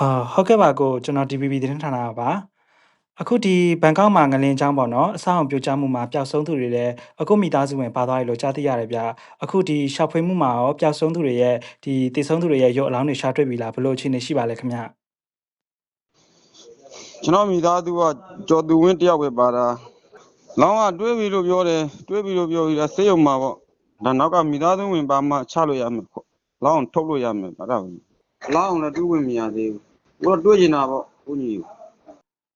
အာဟုတ်ကဲ့ပါကိုကျွန်တော် DPP သတင်းဌာနကပါအခုဒီဘန်ကောက်မှာငလင်းချောင်းပေါ့နော်အဆောင်ပြိုကျမှုမှာပျောက်ဆုံးသူတွေလည်းအခုမိသားစုဝင်ပါသွားတယ်လို့ကြားသိရတယ်ဗျအခုဒီရှောက်ဖွေးမှုမှာရောပျောက်ဆုံးသူတွေရဲ့ဒီတည်ဆုံးသူတွေရဲ့ရုပ်အလောင်းတွေရှာတွေ့ပြီလားဘယ်လိုအခြေအနေရှိပါလဲခင်ဗျကျွန်တော်မိသားစုကကြော်သူဝင်းတယောက်ပဲပါတာလောင်းကတွေးပြီလို့ပြောတယ်တွေးပြီလို့ပြောပြီးတော့ဆေးရုံမှာပေါ့ဒါနောက်ကမိသားစုဝင်ပါမှချလို့ရမယ်ပေါ့လောင်းထုတ်လို့ရမယ်အဲ့ဒါ ပဲလောင်းလည်းတွေးဝင်မရသေးဘူးကိုတော့တွေးကျင်တာပေါ့ကိုကြီး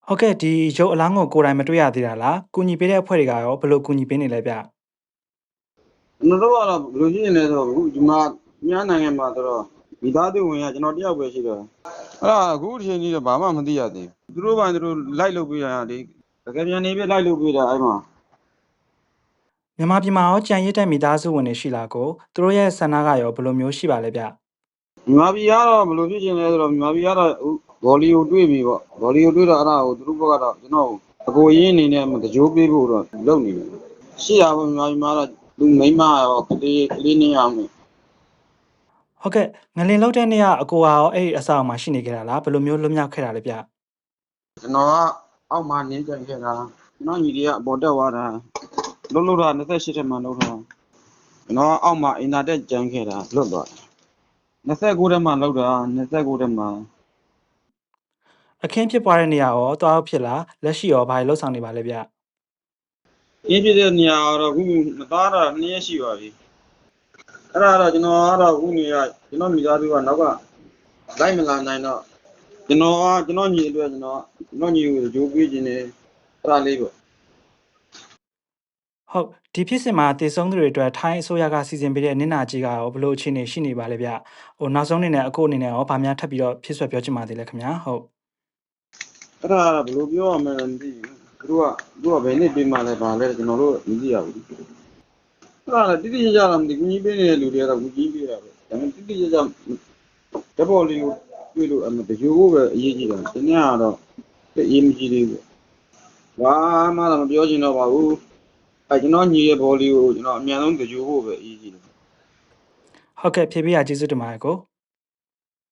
ဟုတ်ကဲ့ဒီရုပ်အလောင်းကိုကိုယ်တိုင်မတွေ့ရသေးတာလားကုညီပေးတဲ့အဖွဲ့တွေကရောဘယ်လိုကုညီပေးနေလဲဗျကျွန်တော်တို့ကတော့ဘယ်လိုဖြစ်နေလဲဆိုတော့အခုဒီမှာမြန်မာနိုင်ငံမှာဆိုတော့မိသားစုဝင်ကကျွန်တော်တယောက်ပဲရှိတော့အဲ့ဒါအခုအချိန်ကြီးတော့ဘာမှမသိရသေးဘူးသူတို့ပိုင်းသူတို့လိုက်လုပ်ပေးရတာလေတကယ်ပြန်နေပြလိုက်လုပ်ပေးတာအဲ့မှာမြန်မာပြည်မှာရောကြံရစ်တဲ့မိသားစုဝင်တွေရှိလားကိုသူတို့ရဲ့ဆန္ဒကရောဘယ်လိုမျိုးရှိပါလဲဗျ မြန်မာပြည်ကတော့ဘယ်လိုဖြစ်ချင်လဲဆိုတော့မြန်မာပြည်ကတော့ဘောလီကိုတွေးပြီပေါ့ဘောလီကိုတွေးတော့အဲ့ဒါကိုသူတို့ဘက်ကတော့ကျွန်တော်အကိုရင်းအနေနဲ့တကြိုးပေးဖို့တော့လုပ်နေတယ်ရှိတာပေါ့မြန်မာပြည်မှာတော့လူမိန်းမရောကလေးကလေးနေအောင်မယ်ဟုတ်ကဲ့ငလင်လောက်တဲ့နေ့ကအကိုကရောအဲ့ဒီအဆောင်မှာရှိနေကြတာလားဘယ်လိုမျိုးလွတ်မြောက်ခဲ့တာလဲဗျကျွန်တော်ကအောက်မှာနေကြခဲ့တာကျွန်တော်ညီတွေကအပေါ်တက်သွားတာလုံးလုံးတာ28တက်မှလုံးတာကျွန်တော်ကအောက်မှာအင်တာတက်ကြမ်းခဲ့တာလွတ်သွားတယ် 29တက်မှလောက်တာ29တက်မှအခင်းဖြစ်ပွားတဲ့နေရာရောတွားဖြစ်လားလက်ရှိရောဘာတွေလှုပ်ဆောင်နေပါလဲဗျအင်းပြတဲ့နေရာတော့အခုမသားတာ2ရက်ရှိပါပြီအဲ့ဒါတော့ကျွန်တော်ကတော့အခုနေရကျွန်တော်မိသားစုကနောက်ကလိုက်မလာနိုင်တော့ကျွန်တော်ကကျွန်တော်ညီအတွက်ကျွန်တော်ကျွန်တော်ညီကိုဂျိုးပေးခြင်းနဲ့အဲ့ဒါလေးပေါ့ ဟုတ်ဒီဖြစ်စဉ်မှာတည်ဆုံးသူတွေအတွက်ထိုင်းအစိုးရကစီစဉ်ပေးတဲ့နင့်နာကြီးကရောဘယ်လိုအခြေအနေရှိနေပါလဲဗျဟိုနောက်ဆုံးအနေနဲ့အခုအနေနဲ့ရောဗာများထပ်ပြီးတော့ဖြစ်ဆွဲပြောချင်ပါသေးလဲခင်ဗျာဟုတ်အဲ့ဒါကဘယ်လိုပြောရမလဲမသိဘူးသူတို့ကသူတို့ကဘယ်နှစ်ပေးမှလဲပါလဲကျွန်တော်တို့မသိရဘူးအဲ့ဒါလည်းတိတိကျကျတော့မသိဘူးကြီးပေးနေတဲ့လူတွေကတော့ဘူးကြီးပေးတာပဲဒါပေမဲ့တိတိကျကျဓပေါ်လေးကိုတွေ့လို့အမတယူဖို့ပဲအရေးကြီးတာဒီနေ့ကတော့တိတ်အရေးမကြီးသေးဘူးဘာမှတော့မပြောချင်တော့ပါဘူး အဲကျွန်တော်ညီရဲ့ဘောလီကိုကျွန်တော်အမြန်ဆုံးတယူဖို့ပဲအရေးကြီးတယ်ဟုတ်ကဲ့ဖြေပေးရကျေးဇူးတင်ပါတယ်ကို